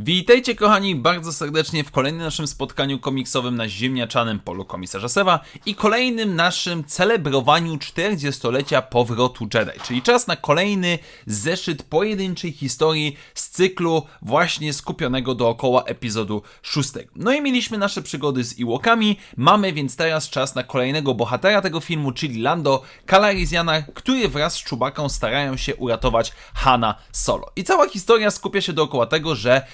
Witajcie kochani bardzo serdecznie w kolejnym naszym spotkaniu komiksowym na ziemniaczanym polu komisarza Sewa i kolejnym naszym celebrowaniu 40-lecia powrotu Jedi, czyli czas na kolejny zeszyt pojedynczej historii z cyklu właśnie skupionego dookoła epizodu 6. No i mieliśmy nasze przygody z Iwokami, mamy więc teraz czas na kolejnego bohatera tego filmu, czyli Lando Calrissiana, który wraz z Czubaką starają się uratować Hana Solo. I cała historia skupia się dookoła tego, że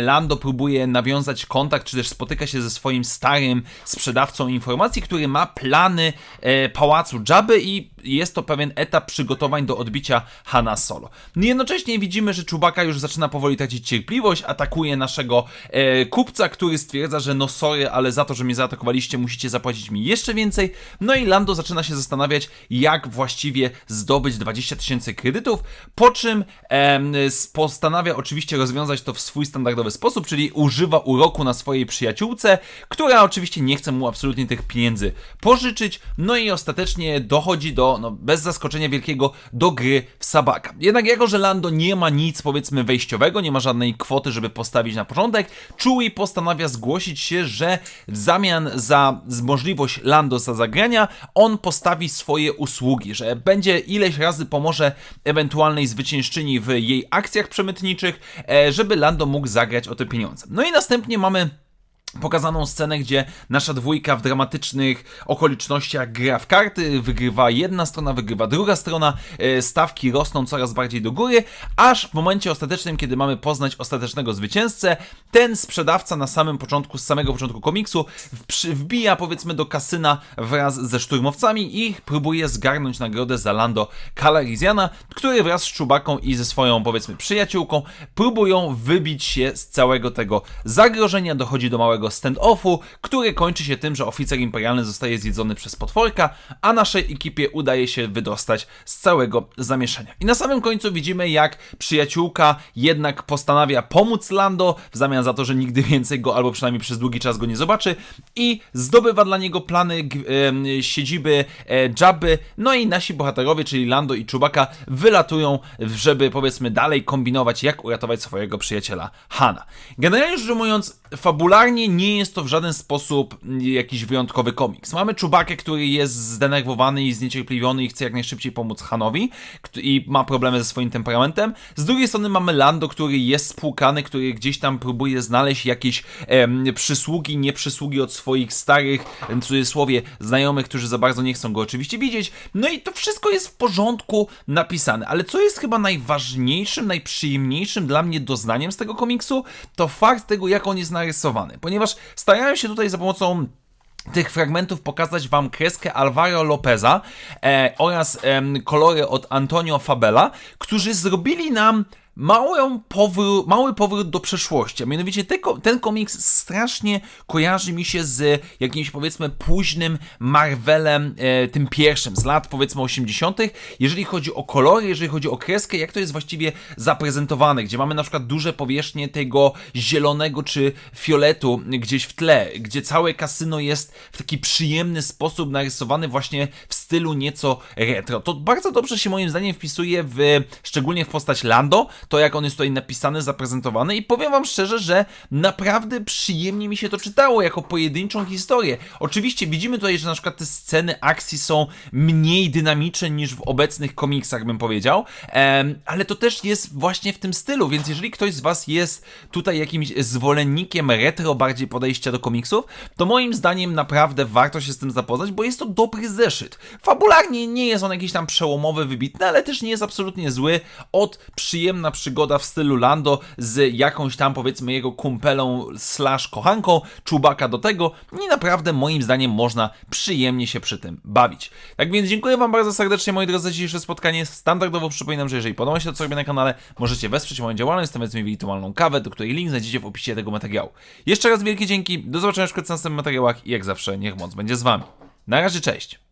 Lando próbuje nawiązać kontakt, czy też spotyka się ze swoim starym sprzedawcą informacji, który ma plany e, pałacu Jabby i jest to pewien etap przygotowań do odbicia Hana Solo. No Jednocześnie widzimy, że Czubaka już zaczyna powoli tracić cierpliwość, atakuje naszego e, kupca, który stwierdza, że no sorry, ale za to, że mnie zaatakowaliście, musicie zapłacić mi jeszcze więcej. No i Lando zaczyna się zastanawiać, jak właściwie zdobyć 20 tysięcy kredytów, po czym s- postanawia oczywiście rozwiązać to w swój standardowy sposób, czyli używa uroku na swojej przyjaciółce, która oczywiście nie chce mu absolutnie tych pieniędzy pożyczyć, no i ostatecznie dochodzi do, no bez zaskoczenia wielkiego, do gry w Sabaka. Jednak jako, że Lando nie ma nic powiedzmy wejściowego, nie ma żadnej kwoty, żeby postawić na początek, Chewie postanawia zgłosić się, że w zamian za możliwość Lando za zagrania, on postawi swoje usługi, że będzie ileś razy pomoże ewentualnej zwyciężczyni w jej akcjach przemytniczych, e, żeby Lando mógł zagrać o te pieniądze. No i następnie mamy pokazaną scenę, gdzie nasza dwójka w dramatycznych okolicznościach gra w karty, wygrywa jedna strona, wygrywa druga strona, e, stawki rosną coraz bardziej do góry, aż w momencie ostatecznym, kiedy mamy poznać ostatecznego zwycięzcę, ten sprzedawca na samym początku, z samego początku komiksu wbija powiedzmy do kasyna wraz ze szturmowcami i próbuje zgarnąć nagrodę za Lando Calrissiana, który wraz z Czubaką i ze swoją powiedzmy przyjaciółką próbują wybić się z całego tego zagrożenia, dochodzi do małego stand-offu, który kończy się tym, że oficer imperialny zostaje zjedzony przez potworka, a naszej ekipie udaje się wydostać z całego zamieszania. I na samym końcu widzimy, jak przyjaciółka jednak postanawia pomóc Lando w zamian za to, że nigdy więcej go, albo przynajmniej przez długi czas go nie zobaczy i zdobywa dla niego plany em, siedziby e, Jabby, no i nasi bohaterowie, czyli Lando i Chewbacca wylatują, żeby powiedzmy dalej kombinować, jak uratować swojego przyjaciela Hana. Generalnie rzecz ujmując, fabularnie nie jest to w żaden sposób jakiś wyjątkowy komiks. Mamy Czubakę, który jest zdenerwowany i zniecierpliwiony i chce jak najszybciej pomóc Hanowi i ma problemy ze swoim temperamentem. Z drugiej strony mamy Lando, który jest spłukany, który gdzieś tam próbuje znaleźć jakieś przysługi, nieprzysługi od swoich starych, w cudzysłowie, znajomych, którzy za bardzo nie chcą go oczywiście widzieć. No i to wszystko jest w porządku napisane, ale co jest chyba najważniejszym, najprzyjemniejszym dla mnie doznaniem z tego komiksu, to fakt tego, jak on jest narysowany. Ponieważ starałem się tutaj za pomocą tych fragmentów pokazać wam kreskę Alvaro Lopeza e, oraz em, kolory od Antonio Fabela, którzy zrobili nam małą powró- mały powrót do przeszłości. A mianowicie te, ten komiks strasznie kojarzy mi się z jakimś powiedzmy późnym Marvelem, e, tym pierwszym, z lat powiedzmy 80., jeżeli chodzi o kolory, jeżeli chodzi o kreskę, jak to jest właściwie zaprezentowane, gdzie mamy na przykład duże powierzchnie tego zielonego czy fioletu gdzieś w tle, gdzie całe kasyno jest w taki przyjemny sposób narysowane właśnie w stylu nieco retro. To bardzo dobrze się moim zdaniem wpisuje w, szczególnie w postać Lando, to jak on jest tutaj napisany, zaprezentowany i powiem wam szczerze, że naprawdę przyjemnie mi się to czytało jako pojedynczą historię. Oczywiście widzimy tutaj, że na przykład te sceny akcji są mniej dynamiczne niż w obecnych komiksach, bym powiedział, ale to też jest właśnie w tym stylu, więc jeżeli ktoś z was jest tutaj jakimś zwolennikiem retro bardziej podejścia do komiksów, to moim zdaniem naprawdę warto się z tym zapoznać, bo jest to dobry zeszyt. Fabularnie nie jest on jakiś tam przełomowy, wybitny, ale też nie jest absolutnie zły. Od przyjemna przygoda w stylu Lando z jakąś tam powiedzmy jego kumpelą slash kochanką, czubaka do tego i naprawdę moim zdaniem można przyjemnie się przy tym bawić. Tak więc dziękuję wam bardzo serdecznie moi drodzy za dzisiejsze spotkanie. Standardowo przypominam, że jeżeli podoba się to co robię na kanale, możecie wesprzeć moją działalność, stawiając mi wirtualną kawę, do której link znajdziecie w opisie tego materiału. Jeszcze raz wielkie dzięki, do zobaczenia w następnych materiałach i jak zawsze niech moc będzie z wami. Na razie, cześć!